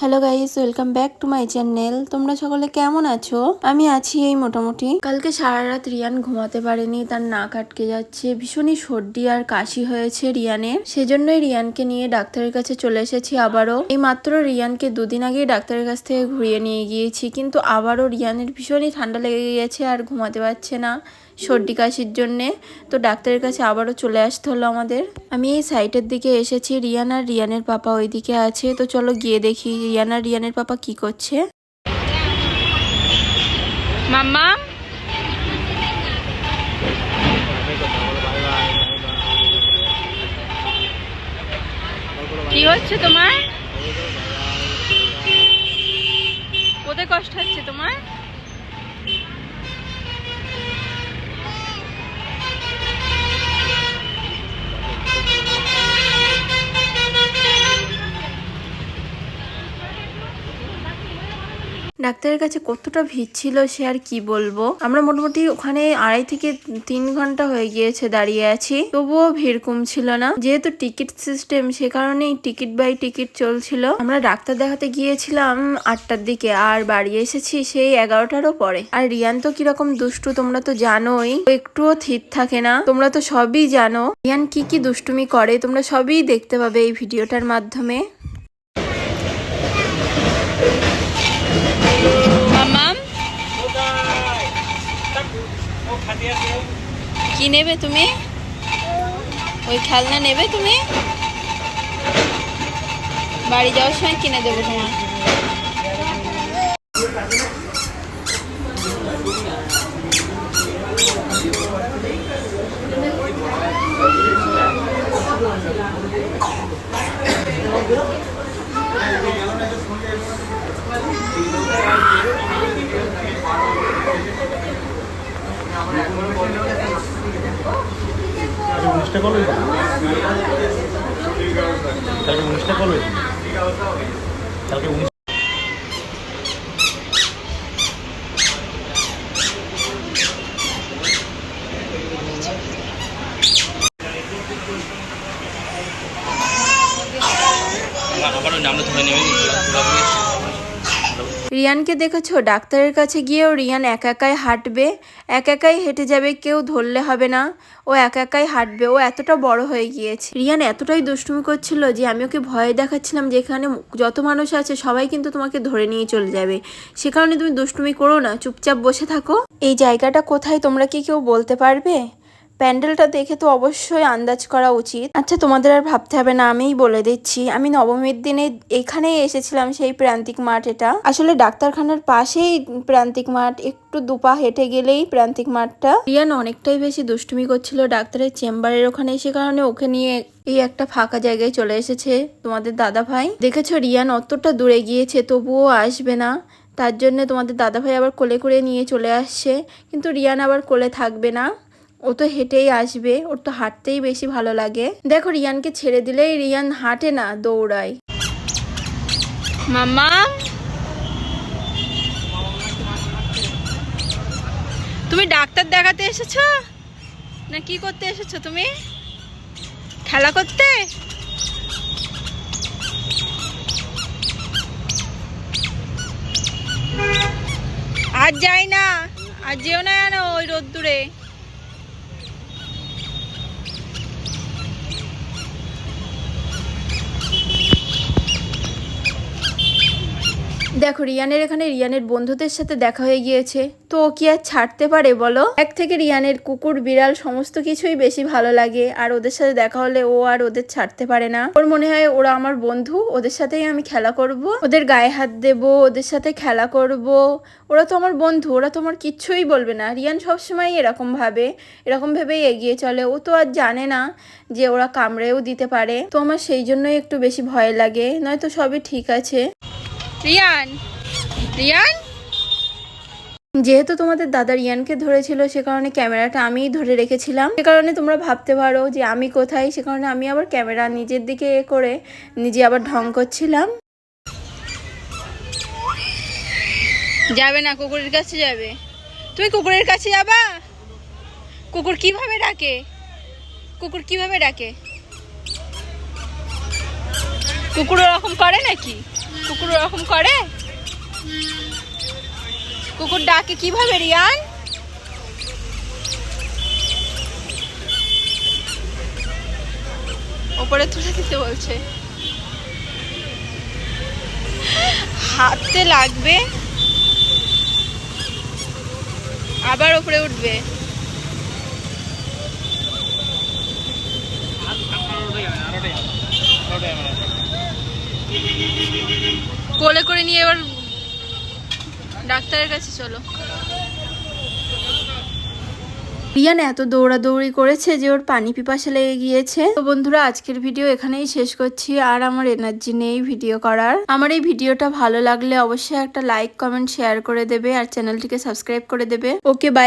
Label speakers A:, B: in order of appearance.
A: Hello guys welcome back to my channel তোমরা সকলে কেমন আছো? আমি আছি এই মোটামুটি। কালকে সারা রাত রিয়ান ঘুমাতে পারেনি, তার নাক আটকে যাচ্ছে, ভীষণই সর্দি আর কাশি হয়েছে রিয়ানের। সেজন্যই রিয়ানকে নিয়ে ডাক্তারের কাছে চলে এসেছি আবারও। এই মাত্র রিয়ানকে দুদিন আগেই ডাক্তারের কাছ থেকে ঘুরিয়ে নিয়ে গিয়েছি, কিন্তু আবারও রিয়ানের ভীষণই ঠান্ডা লেগে গিয়েছে আর ঘুমাতে পারছে না। সর্দি কাশির জন্যে। তো ডাক্তারের কাছে আবারও চলে আসতে হলো আমাদের। আমি এই সাইটের দিকে এসেছি, রিয়ান আর রিয়ানের পাপা ওইদিকে আছে। তো চলো গিয়ে দেখি রিয়ান আর রিয়ানের পাপা কি করছে।
B: মাম্মা? কি হচ্ছে তোমার? কোথায় কষ্ট হচ্ছে তোমার?
A: ডাক্তারের কাছে কতটা ভিড় ছিল সে আর কি বলব? আমরা মোটামুটি ওখানে আড়াই থেকে তিন ঘণ্টা হয়ে গিয়েছে দাঁড়িয়ে আছি। তবুও ভিড় কমছিল না। যেহেতু টিকিট সিস্টেম, সে কারণেই টিকিট বাই টিকিট চলছিল। আমরা ডাক্তার দেখাতে গিয়েছিলাম আটটার দিকে আর বাড়ি এসেছি সেই এগারোটারও পরে আর রিয়ান তো কীরকম দুষ্টু তোমরা তো জানোই। একটুও থির থাকে না। তোমরা তো সবই জানো। রিয়ান কি কি দুষ্টুমি করে, তোমরা সবই দেখতে পাবে এই ভিডিওটার মাধ্যমে।
B: কি নেবে তুমি? ওই খেলনা নেবে তুমি? বাড়ি যাওয়ার সময় কিনে দেবো তোমার।
C: আচ্ছা উনিশটা কল হয়েছে কালকে উনিশটা ওই নামটা ধরে নেবে
A: রিয়ানকে দেখেছ? ডাক্তারের কাছে গিয়েও রিয়ান একা একাই হাঁটবে। একা একাই হেঁটে যাবে, কেউ ধরলে হবে না। ও একা একাই হাঁটবে। ও এতটা বড় হয়ে গিয়েছে। রিয়ান এতটাই দুষ্টুমি করছিল যে আমি ওকে ভয় দেখাচ্ছিলাম যে এখানে যত মানুষ আছে, সবাই কিন্তু তোমাকে ধরে নিয়ে চলে যাবে। সে কারণে তুমি দুষ্টুমি করো না। চুপচাপ বসে থাকো। এই জায়গাটা কোথায়? তোমরা কি কেউ বলতে পারবে? প্যান্ডেলটা দেখে তো অবশ্যই আন্দাজ করা উচিত। আচ্ছা তোমাদের আর ভাবতে হবে না, আমিই বলে দিচ্ছি। আমি নবমীর দিনে এখানেই এসেছিলাম সেই প্রান্তিক মাঠ এটা। আসলে ডাক্তারখানার পাশেই প্রান্তিক মাঠ, একটু দুপা হেঁটে গেলেই প্রান্তিক মাঠটা। রিয়ান অনেকটাই বেশি দুষ্টুমি করছিল ডাক্তারের চেম্বারের ওখানে, সে কারণে ওকে নিয়ে এই একটা ফাঁকা জায়গায় চলে এসেছে তোমাদের দাদা ভাই। দেখেছ, রিয়ান অতটা দূরে গিয়েছে, তবুও আসবে না। তার জন্য তোমাদের দাদাভাই আবার কোলে করে নিয়ে চলে আসছে। কিন্তু রিয়ান আবার কোলে থাকবে না। ও তো হেঁটেই আসবে, ওর তো হাঁটতেই বেশি ভালো লাগে। দেখো, রিয়ানকে ছেড়ে দিলেই রিয়ান হাঁটে না, দৌড়ায়।
B: মাম্মা? তুমি ডাক্তার দেখাতে এসেছ? না কি করতে এসেছ তুমি? খেলা করতে? আজ যাই না আজ যেও না ওই রোদ্দুরে?
A: দেখো, রিয়ানের এখানে রিয়ানের বন্ধুদের সাথে দেখা হয়ে গিয়েছে। তো ও কি আর ছাড়তে পারে বলো? এক থেকে রিয়ানের কুকুর, বিড়াল সমস্ত কিছুই বেশি ভালো লাগে। আর ওদের সাথে দেখা হলে ও আর ওদের ছাড়তে পারে না। ওর মনে হয় ওরা আমার বন্ধু, ওদের সাথেই আমি খেলা করব। ওদের গায়ে হাত দেব, ওদের সাথে খেলা করব। ওরা তো আমার বন্ধু, ওরা তো আমার কিচ্ছুই বলবে না। রিয়ান সবসময় এরকম ভাবে, এরকম ভেবেই এগিয়ে চলে। ও তো আর জানে না যে ওরা কামড়েও দিতে পারে। তো আমার সেই জন্যই একটু বেশি ভয় লাগে। নয়তো সবই ঠিক আছে।
B: রিয়ান রিয়ান?
A: যেহেতু তোমাদের দাদা রিয়ানকে ধরেছিল সে কারণে ক্যামেরাটা আমিই ধরে রেখেছিলাম। সে কারণে তোমরা ভাবতে পারো যে আমি কোথায় সে কারণে আমি আবার ক্যামেরা নিজের দিকে এ করে নিজে আবার ঢং করছিলাম।
B: যাবে না কুকুরের কাছে যাবে। তুমি কুকুরের কাছে যাবা? কুকুর কীভাবে ডাকে? কুকুর কীভাবে ডাকে? কুকুর ওরকম করে নাকি? কুকুর ওরকম করে? কুকুর ডাকে কীভাবে, রিয়ান? ওপরে তুলে দিতে বলছে। হাতে লাগবে। আবার ওপরে উঠবে। কোলে করে নিয়ে এবার ডাক্তারের কাছে চলো।
A: রিয়ান এত দৌড়াদৌড়ি করেছে যে ওর পানি পিপাসা লেগে গিয়েছে। তো বন্ধুরা, আজকের ভিডিও এখানেই শেষ করছি। আর আমার এনার্জি নেই ভিডিও করার। আমার এই ভিডিওটা ভালো লাগলে অবশ্যই একটা লাইক, কমেন্ট, শেয়ার করে দেবে। আর চ্যানেলটিকে সাবস্ক্রাইব করে দেবে। Okay bye